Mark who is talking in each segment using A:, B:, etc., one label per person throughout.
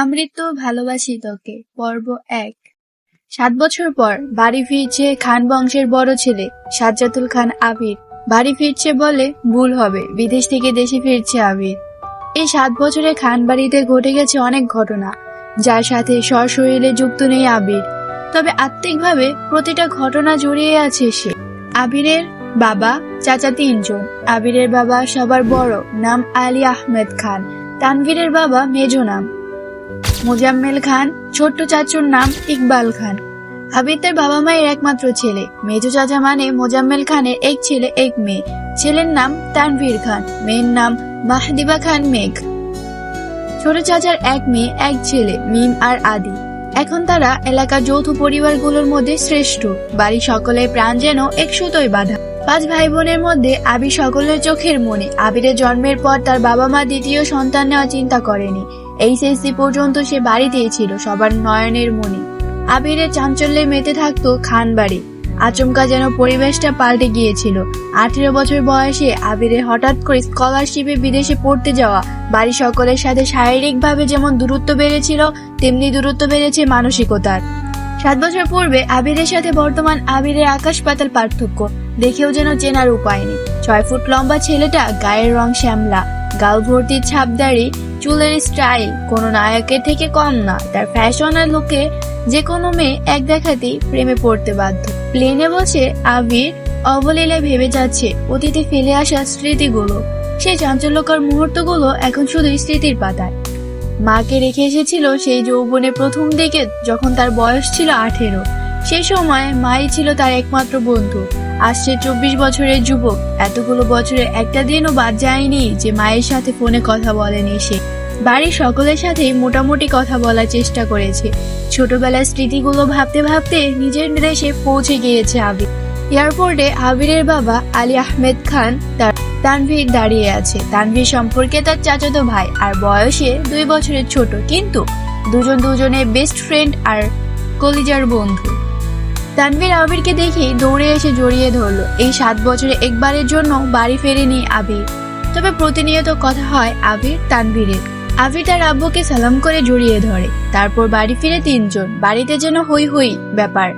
A: আমৃত্যু ভালোবাসি তোকে, পর্ব এক। সাত বছর পর বাড়ি ফিরছে খান বংশের বড় ছেলে, সাজ্জাতুল খান আবির। বাড়ি ফিরছে বলে ভুল হবে, বিদেশ থেকে দেশে ফিরছে আবির। এই সাত বছরে খান বাড়িতে ঘটে গেছে অনেক ঘটনা, যার সাথে সশরীরে যুক্ত নেই আবির। তবে আত্মিকভাবে প্রতিটা ঘটনা জড়িয়ে আছে সে। আবিরের বাবা চাচা তিনজন, আবিরের বাবা সবার বড়, নাম আলী আহমেদ খান। তানভীরের বাবা মেজো নাম। মোজাম্মেল খান, ছোট্ট চাচুর নাম ইকবাল খান। আবির তার বাবা মায়ের একমাত্র ছেলে। মেজো চাচা মানে মোজাম্মেল খানের এক ছেলে, এক মেয়ে। ছেলের নাম তানভীর খান, মেয়ের নাম মাহদিবা খান মেঘ। ছোট চাচার এক মেয়ে, এক ছেলে, মিম আর আদি। এখন তারা এলাকার যৌথ পরিবারগুলোর মধ্যে শ্রেষ্ঠ। বাড়ি সকলের প্রাণ যেন এক সুতোয় বাঁধা। পাঁচ ভাই বোনের মধ্যে আবির সকলের চোখের মনে। আবিরের জন্মের পর তার বাবা মা দ্বিতীয় সন্তান নেওয়ার চিন্তা করেনি। এইচএসসি পর্যন্ত সে বাড়িতেই ছিল, সবার নয়নের মনে। আবিরের চাঞ্চল্যে মেতে থাকতো খান বাড়ি। আচমকা যেন পরিবেশটা পাল্টে গিয়েছিল। আঠেরো বছর বয়সে আবিরের হঠাৎ করে স্কলারশিপে বিদেশে পড়তে যাওয়া বাড়ি সকলের সাথে শারীরিকভাবে যেমন দূরত্ব বেড়েছিল, তেমনি দূরত্ব বেড়েছে মানসিকতার। সাত বছর পূর্বে আবিরের সাথে বর্তমান আবিরের আকাশ পাতাল পার্থক্য, দেখেও যেন চেনার উপায় নেই। ছয় ফুট লম্বা ছেলেটা গায়ের রং শ্যামলা, গাল ভর্তি ছাপদাড়ি চুলের স্টাইল, কোনো নায়কের থেকে কম না, তার ফ্যাশন আর লুকে যে কোনো মেয়ে এক দেখাতেই প্রেমে পড়তে বাধ্য। প্লেনে বসে আবির অবলীলায় ভেবে যাচ্ছে, অতীতে ফেলে আসা স্মৃতিগুলো। সেই চাঞ্চল্যকর মুহূর্তগুলো এখন শুধু স্মৃতির পাতায়। মাকে রেখে এসেছিল সেই যৌবনে প্রথম দিকে যখন তার বয়স ছিল আঠেরো। সেই সময় মাই ছিল তার একমাত্র বন্ধু। আজ সে চব্বিশ বছরের যুবক। এতগুলো বছরে একটা দিনও বাদ যায়নি যে মায়ের সাথে ফোনে কথা বলেনি সে। বাড়ির সকলের সাথেই মোটামুটি কথা বলার চেষ্টা করেছে। ছোটবেলার স্মৃতিগুলো ভাবতে ভাবতে নিজের দেশে পৌঁছে গিয়েছে আবির। এয়ারপোর্টে আবিরের বাবা আলী আহমেদ খান তার তানভীর দাঁড়িয়ে আছে। তানভীর সম্পর্কে তার চাচাতো ভাই আর বয়সে দুই বছরের ছোট, কিন্তু দুজন দুজনের বেস্ট ফ্রেন্ড আর কলিজার বন্ধু। তানভীর আবিরকে দেখেই দৌড়ে এসে জড়িয়ে ধরলো। এই সাত বছরে একবারের জন্য বাড়ি ফেরেনি আবির। তবে প্রতিনিয়ত কথা হয় আবির তানভীরের। আবির তার আব্বুকে সালাম করে জড়িয়ে ধরে। তারপর বাড়ি ফিরে তিনজন। বাড়িতে যেন হই হই ব্যাপার।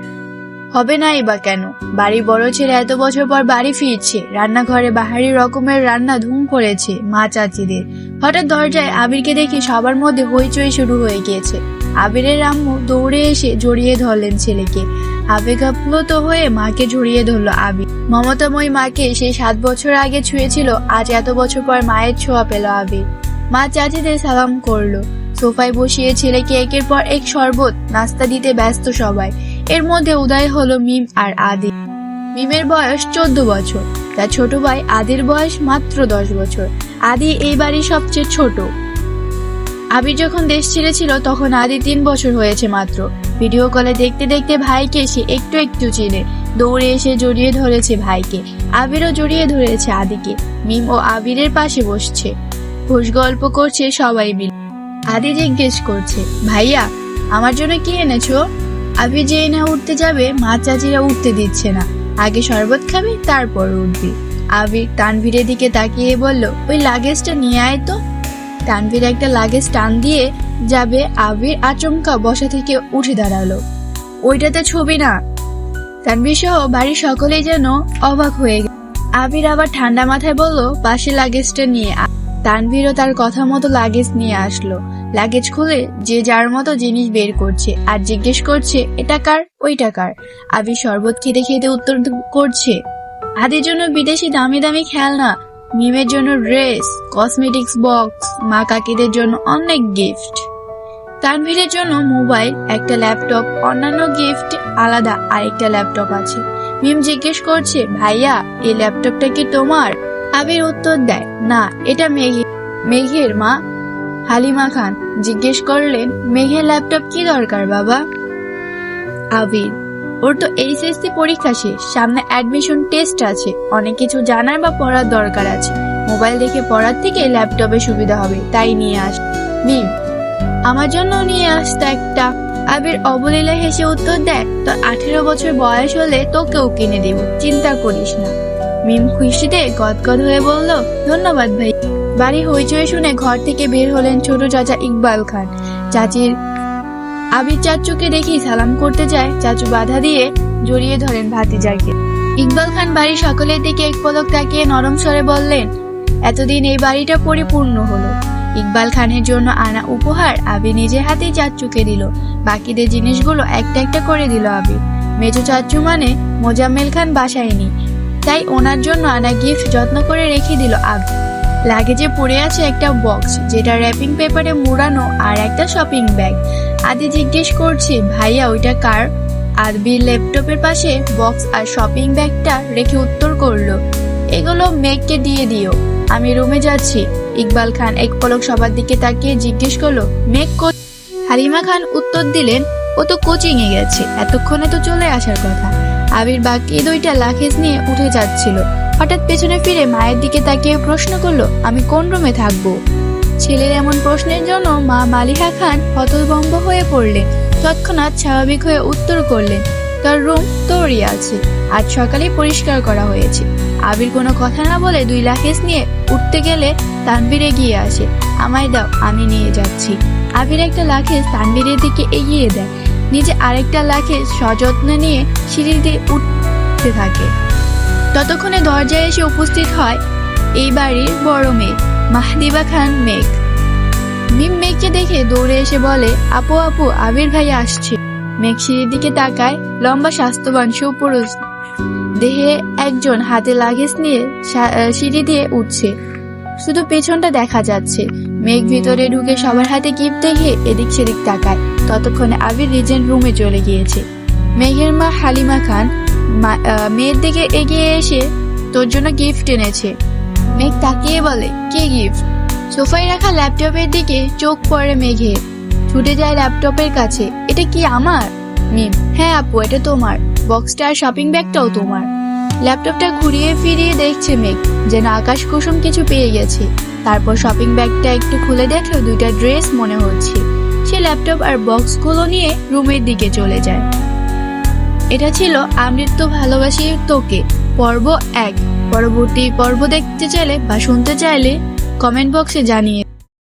A: হবে না বা কেন? বাড়ির বড় ছেলে এত বছর পর বাড়ি ফিরছে। রান্নাঘরে বাহারি রকমের রান্না ধুম পড়েছে মা চাচিদের। হঠাৎ দরজায় আবিরকে দেখে সবার মধ্যে হইচই শুরু হয়ে গিয়েছে। আবিরের আম্মু দৌড়ে এসে জড়িয়ে ধরলেন ছেলেকে। আবেগাপ্লুত হয়ে মাকে জড়িয়ে ধরলো আবির। মমতাময়ী মাকে সেই সাত বছর আগে ছুঁয়েছিল, আজ এত বছর পর মায়ের ছোঁয়া পেল আবির। মা চাচিদের সালাম করল। সোফায় বসিয়ে ছেলেকে একের পর এক শরবত, নাস্তা দিতে ব্যস্ত সবাই। এর মধ্যে উদয় হলো মিম আর আদি। মিমের বয়স চোদ্দ বছর, তার ছোট ভাই আদির বয়স মাত্র দশ বছর। আদি এই বাড়ির সবচেয়ে ছোট। আবির যখন দেশ ছেড়েছিল, তখন আদি তিন বছর হয়েছে মাত্র। ভিডিও কলে দেখতে দেখতে ভাইকে সে একটু একটু চিনে। দৌড়ে এসে জড়িয়ে ধরেছে ভাইকে। আবিরও জড়িয়ে ধরেছে আদিকে। মিম ও আবিরের পাশে বসছে। ঘুষ গল্প করছে সবাই মিলে। আদি জিজ্ঞেস করছে, ভাইয়া, আমার জন্য কি এনেছো? আবি যে না উঠতে যাবে, মা চাচিরা উঠতে দিচ্ছে না। আগে শরবত খাবি, তারপর উঠবি। আবির তানভীরের দিকে তাকিয়ে বলল, ওই লাগেজটা নিয়ে আয় তো। তানভীর একটা লাগেজ টান দিয়ে যাবে, আবির আচমকা বসা থেকে উঠে দাঁড়াল। ওইটাতে ছবি না? তানভীর সহ বাড়ির সকলেই যেন অবাক হয়ে গেল। আবির আবার ঠান্ডা মাথায় বলল, পাশে লাগেজটা নিয়ে। তানভীরও তার কথা মতো লাগেজ নিয়ে আসলো। লাগেজ খুলে যে যার মতো জিনিস বের করছে আর জিজ্ঞেস করছে, এটা কার? ওইটা কার? আবি শরবত খেতে খেতে উত্তর করছে আদির জন্য বিদেশি দামি দামি খেলনা, মিমের জন্য ড্রেস কসমেটিক্স বক্স মা কাকিদের জন্য অনেক গিফট তানভীরের জন্য মোবাইল, একটা ল্যাপটপ অন্যান্য গিফট আলাদা আরেকটা ল্যাপটপ আছে। মিম জিজ্ঞেস করছে, ভাইয়া, এই ল্যাপটপটা কি তোমার? আবির উত্তর দেয়, না, এটা মেঘে মেঘের, মা? হালিমা খান জিজ্ঞেস করলেন, মেঘের ল্যাপটপ কি দরকার, বাবা? আবির, ওর তো এইচএসসি পরীক্ষা শেষ, সামনে অ্যাডমিশন টেস্ট আছে, অনেক কিছু জানার বা পড়ার দরকার আছে। মোবাইল দেখে পড়ার থেকে ল্যাপটপে সুবিধা হবে, তাই নিয়ে আস। মিম, আমার জন্য নিয়ে আসতো একটা। আবির অবলীলা হেসে উত্তর দেয় তো আঠেরো বছর বয়স হলে তোকেও কিনে দেব, চিন্তা করিস না। মিম খুশিতে গদগদ হয়ে বলল, ধন্যবাদ ভাই। বাড়ি হইচই শুনে ঘর থেকে বের হলেন ছোট চাচা ইকবাল খান। চাচির আবির চাচুকে দেখি সালাম করতে যায়। চাচু বাধা দিয়ে জড়িয়ে ধরেন ভাতিজাকে। ইকবাল খান বাড়ির সকলের দিকে এক পলক তাকিয়ে নরম স্বরে বললেন, এতদিন এই বাড়িটা পরিপূর্ণ হলো। ইকবাল খানের জন্য আনা উপহার আবি নিজে হাতে চাচুকে দিল। বাকিদের জিনিসগুলো একটা একটা করে দিল আবি মেজো চাচু মানে মোজাম্মেল খান বাসায় নেই তাই ওনার জন্য আনা গিফট যত্ন করে রেখে দিল আবি লাগেজে পড়ে আছে একটা বক্স যেটা র্যাপিং পেপারে মোড়ানো আর একটা শপিং ব্যাগ আদি জিজ্ঞেস করছে, ভাইয়া, ওইটা কার? আরবির ল্যাপটপের পাশে বক্স আর শপিং ব্যাগটা রেখে উত্তর করল, এগুলো মেঘকে দিয়ে দিও। আমি রুমে যাচ্ছি। ইকবাল খান এক পলক সবার দিকে তাকিয়ে জিজ্ঞেস করল, মেঘ হালিমা খান উত্তর দিলেন, ও তো কোচিংয়ে গেছে। এতক্ষণে তো চলে আসার কথা। আবির বাকি দুইটা লাখেজ নিয়ে উঠে যাচ্ছিল। হঠাৎ পেছনে ফিরে মায়ের দিকে তাকিয়ে প্রশ্ন করল, আমি কোন রুমে থাকব? ছেলের এমন প্রশ্নের জন্য মা মালিহা খান হতভম্ব হয়ে পড়লেন, তৎক্ষণাৎ স্বাভাবিক হয়ে উত্তর করলেন, তার রুম তোরই আছে। আজ সকালে পরিষ্কার করা হয়েছে। আবির কোনো কথা না বলে দুই লাখেজ নিয়ে উঠতে গেলে তানবীর এগিয়ে আসে, আমায় দাও, আমি নিয়ে যাচ্ছি। আবির একটা লাখেজ তানবীরের দিকে এগিয়ে দেয়। নিজে আরেকটা লাখেজ সযত্নে নিয়ে সিঁড়ি দিয়ে উঠতে থাকে। ততক্ষণে দরজায় এসে উপস্থিত হয় এই বাড়ির বড় মেয়ে, মাহদিবা খান মেঘ। মিম মেঘকে দেখে দৌড়ে এসে বলে, আপু আপু, আবির ভাই আসছে। মেঘ সিঁড়ির দিকে তাকায়, লম্বা স্বাস্থ্যবান সুপুরুষ দেহে একজন হাতে লাগেজ নিয়ে সিঁড়ি দিয়ে উঠছে। শুধু পেছনটা দেখা যাচ্ছে। মেঘ ভিতরে ঢুকে সবার হাতে গিফট দেখে এদিক সেদিক তাকায়। ততক্ষণে আবির রিজেন্ট রুমে চলে গিয়েছে। মেঘের মা হালিমা খান মেয়ের দিকে এগিয়ে এসে তোর জন্য গিফট এনেছে। মেঘ তাকিয়ে বলে, কে গিফট সোফায় রাখা ল্যাপটপের দিকে চোখ পড়ে মেঘে ছুটে যায় ল্যাপটপের কাছে। এটা কি আমার? মিম হ্যাঁ আপু, এটা তোমার। বক্সটা আর শপিং ব্যাগটাও তোমার। ল্যাপটপটা ঘুরিয়ে ফিরিয়ে দেখছে মেঘ, যেন আকাশ কুসুম কিছু পেয়ে গেছে। তারপর শপিং ব্যাগটা একটু খুলে দেখল দুইটা ড্রেস মনে হচ্ছে। সে ল্যাপটপ আর বক্সগুলো নিয়ে রুমের দিকে চলে যায়। এটা ছিল আমৃত্য ভালোবাসি তোকে, পর্ব এক। পরবর্তী পর্ব দেখতে চাইলে বা শুনতে চাইলে কমেন্ট বক্সে জানিয়ে